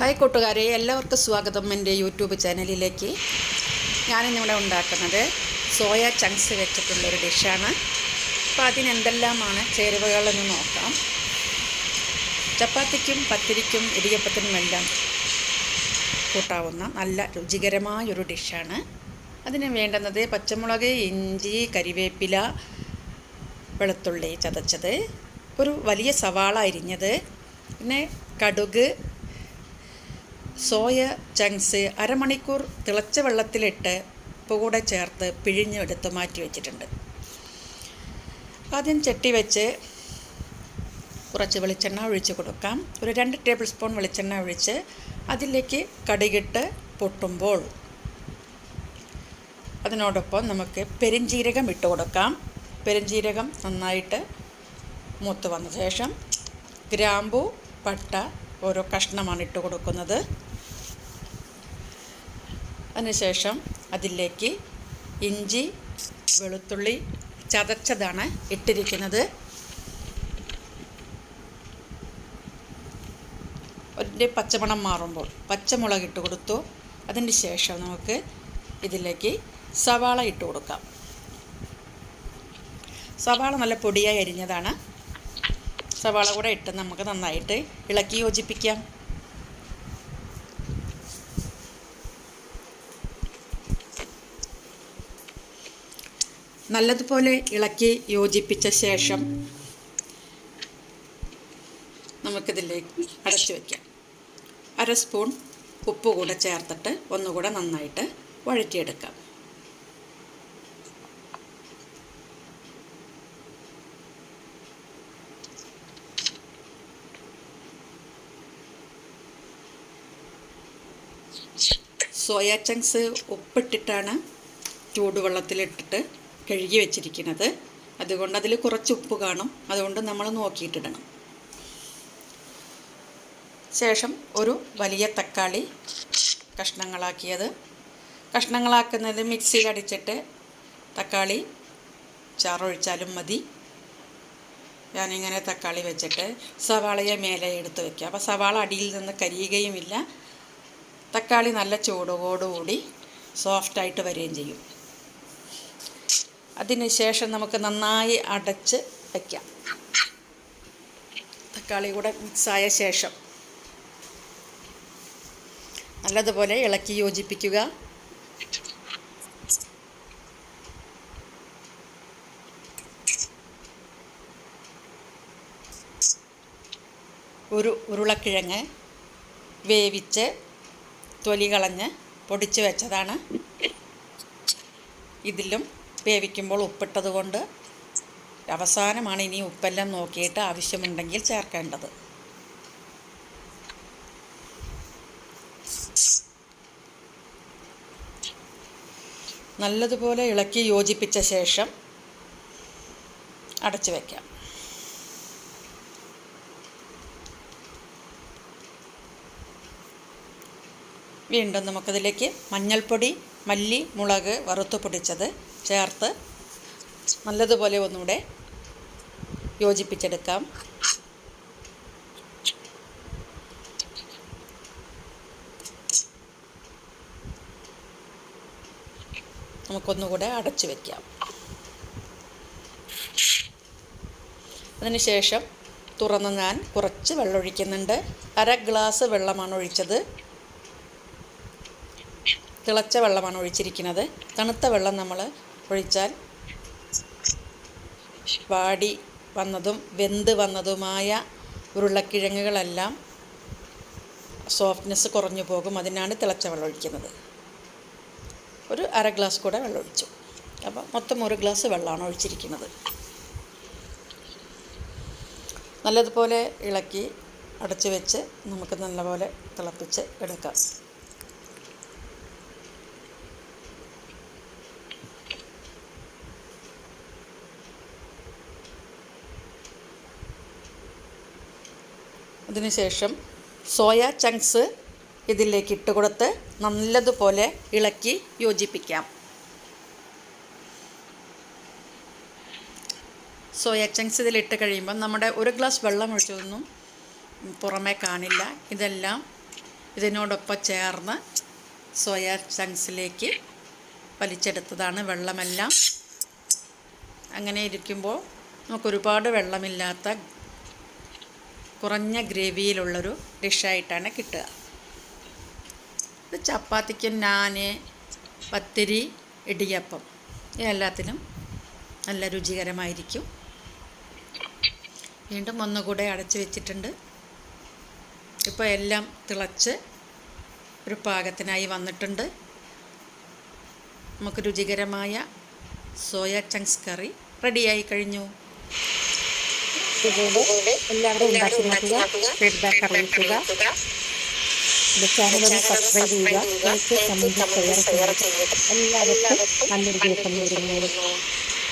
Hi കൂട്ടുകാരെ എല്ലാവർക്കും സ്വാഗതം എന്റെ യൂട്യൂബ് ചാനലിലേക്ക്. ഞാനിന്നിവിടെ ഉണ്ടാക്കുന്നത് സോയ ചങ്ക്സ് വെച്ചിട്ടുള്ളൊരു ഡിഷാണ്. അപ്പോൾ അതിനെന്തെല്ലാമാണ് ചേരുവകളെന്ന് നോക്കാം. ചപ്പാത്തിക്കും പത്തിരിക്കും ഇടിയപ്പത്തിനുമെല്ലാം കൂട്ടാവുന്ന നല്ല രുചികരമായൊരു ഡിഷാണ്. അതിന് വേണ്ടുന്നത് പച്ചമുളക് ഇഞ്ചി കരിവേപ്പില വെളുത്തുള്ളി ചതച്ചത്. ഒരു വലിയ സവാള അരിഞ്ഞത്. പിന്നെ കടുക് സോയ ചങ്ക്സ് അരമണിക്കൂർ തിളച്ച വെള്ളത്തിലിട്ട് ഉപ്പ് കൂടെ ചേർത്ത് പിഴിഞ്ഞെടുത്ത് മാറ്റി വെച്ചിട്ടുണ്ട്. ആദ്യം ചട്ടി വെച്ച് കുറച്ച് വെളിച്ചെണ്ണ ഒഴിച്ച് കൊടുക്കാം. ഒരു രണ്ട് ടേബിൾ സ്പൂൺ വെളിച്ചെണ്ണ ഒഴിച്ച് അതിലേക്ക് കടുകിട്ട് പൊട്ടുമ്പോൾ അതിനോടൊപ്പം നമുക്ക് പെരുംജീരകം ഇട്ട് കൊടുക്കാം. പെരുംജീരകം നന്നായിട്ട് മൂത്ത് വന്ന ശേഷം ഗ്രാമ്പു പട്ട ഓരോ കഷ്ണമാണ് ഇട്ട് കൊടുക്കുന്നത്. അതിനുശേഷം അതിലേക്ക് ഇഞ്ചി വെളുത്തുള്ളി ചതച്ചതാണ് ഇട്ടിരിക്കുന്നത്. അതിന്റെ പച്ചമണം മാറുമ്പോൾ പച്ചമുളക് ഇട്ട് കൊടുത്തു. അതിന് ശേഷം നമുക്ക് ഇതിലേക്ക് സവാള ഇട്ട് കൊടുക്കാം. സവാള നല്ല പൊടിയായി അരിഞ്ഞതാണ്. സവാള കൂടെ ഇട്ട് നമുക്ക് നന്നായിട്ട് ഇളക്കി യോജിപ്പിക്കാം. നല്ലതുപോലെ ഇളക്കി യോജിപ്പിച്ച ശേഷം നമുക്കിതിലേക്ക് അടച്ചു വയ്ക്കാം അര സ്പൂൺ ഉപ്പ് കൂടെ ചേർത്തിട്ട് ഒന്നുകൂടെ നന്നായിട്ട് വഴറ്റിയെടുക്കാം. സോയ ചങ്ക്സ് ഉപ്പിട്ടിട്ടാണ് ചൂടുവെള്ളത്തിലിട്ടിട്ട് കഴുകി വെച്ചിരിക്കുന്നത് അതുകൊണ്ട് അതിൽ കുറച്ച് ഉപ്പ് കാണും. അതുകൊണ്ട് നമ്മൾ നോക്കിയിട്ടിടണം. ശേഷം ഒരു വലിയ തക്കാളി കഷ്ണങ്ങളാക്കിയത്. കഷ്ണങ്ങളാക്കുന്നത് മിക്സിയിൽ അടിച്ചിട്ട് തക്കാളി ചാറൊഴിച്ചാലും മതി. ഞാനിങ്ങനെ തക്കാളി വെച്ചിട്ട് സവാളയെ മേലെ എടുത്ത് വയ്ക്കുക അപ്പോൾ സവാള അടിയിൽ നിന്ന് കരിയുകയുമില്ല. തക്കാളി നല്ല ചൂടോടുകൂടി സോഫ്റ്റായിട്ട് വരികയും ചെയ്യും. അതിന് ശേഷം നമുക്ക് നന്നായി അടച്ച് വയ്ക്കാം തക്കാളി കൂടെ മിക്സായ ശേഷം നല്ലതുപോലെ ഇളക്കി യോജിപ്പിക്കുക. ഒരു ഉരുളക്കിഴങ്ങ് വേവിച്ച് തൊലി കളഞ്ഞ് പൊടിച്ച് വെച്ചതാണ്. ഇതിലും വേവിക്കുമ്പോൾ ഉപ്പിട്ടത് കൊണ്ട് അവസാനമാണ് ഇനി ഉപ്പെല്ലാം നോക്കിയിട്ട് ആവശ്യമുണ്ടെങ്കിൽ ചേർക്കേണ്ടത്. നല്ലതുപോലെ ഇളക്കി യോജിപ്പിച്ച ശേഷം അടച്ചു വയ്ക്കാം വീണ്ടും നമുക്കതിലേക്ക് മഞ്ഞൾപ്പൊടി മല്ലി മുളക് വറുത്ത് പൊടിച്ചത് ചേർത്ത് നല്ലതുപോലെ ഒന്നുകൂടെ യോജിപ്പിച്ചെടുക്കാം. നമുക്കൊന്നുകൂടെ അടച്ചു വയ്ക്കാം അതിനുശേഷം തുറന്ന് ഞാൻ കുറച്ച് വെള്ളം ഒഴിക്കുന്നുണ്ട് അര ഗ്ലാസ് വെള്ളമാണ് ഒഴിച്ചത്. തിളച്ച വെള്ളമാണ് ഒഴിച്ചിരിക്കുന്നത്. തണുത്ത വെള്ളം നമ്മൾ ഒഴിച്ചാൽ വാടി വന്നതും വെന്ത് വന്നതുമായ ഉരുളക്കിഴങ്ങുകളെല്ലാം സോഫ്റ്റ്നെസ് കുറഞ്ഞു പോകും. അതിനാണ് തിളച്ച വെള്ളം ഒഴിക്കുന്നത്. ഒരു അര ഗ്ലാസ് കൂടെ വെള്ളം ഒഴിച്ചു. അപ്പോൾ മൊത്തം ഒരു ഗ്ലാസ് വെള്ളമാണ് ഒഴിച്ചിരിക്കുന്നത്. നല്ലതുപോലെ ഇളക്കി അടച്ചു വെച്ച് നമുക്ക് നല്ലപോലെ തിളപ്പിച്ച് എടുക്കാം. അതിനുശേഷം സോയ ചങ്ക്സ് ഇതിലേക്ക് ഇട്ട് കൊടുത്ത് നല്ലതുപോലെ ഇളക്കി യോജിപ്പിക്കാം. സോയ ചങ്ക്സ് ഇതിലിട്ട് കഴിയുമ്പോൾ നമ്മുടെ ഒരു ഗ്ലാസ് വെള്ളം ഒഴിച്ചതൊന്നും പുറമേ കാണില്ല. ഇതെല്ലാം ഇതിനോടൊപ്പം ചേർന്ന് സോയ ചങ്ക്സിലേക്ക് വലിച്ചെടുത്തതാണ് വെള്ളമെല്ലാം. അങ്ങനെ ഇരിക്കുമ്പോൾ നമുക്കൊരുപാട് വെള്ളമില്ലാത്ത കുറഞ്ഞ ഗ്രേവിയിലുള്ളൊരു ഡിഷായിട്ടാണ് കിട്ടുക. ഇത് ചപ്പാത്തിക്ക് നാന് പത്തിരി ഇടിയപ്പം. എല്ലാത്തിനും നല്ല രുചികരമായിരിക്കും. വീണ്ടും ഒന്നുകൂടെ അടച്ച് വെച്ചിട്ടുണ്ട്. ഇപ്പോൾ എല്ലാം തിളച്ച് ഒരു പാകത്തിനായി വന്നിട്ടുണ്ട്. നമുക്ക് രുചികരമായ സോയ ചങ്ക്സ് കറി റെഡിയായി കഴിഞ്ഞു. ഇതുപോലെ എല്ലാവരും ഉണ്ടാക്കി നോക്കുക ഫീഡ്ബാക്ക് അറിയിക്കുക. എന്റെ ചാനൽ സബ്സ്ക്രൈബ് ചെയ്യുക. ലൈക്ക് കമന്റ് ഷെയർ ചെയ്യുക എല്ലാവർക്കും നല്ലൊരു ദിവസം നേരുന്നു.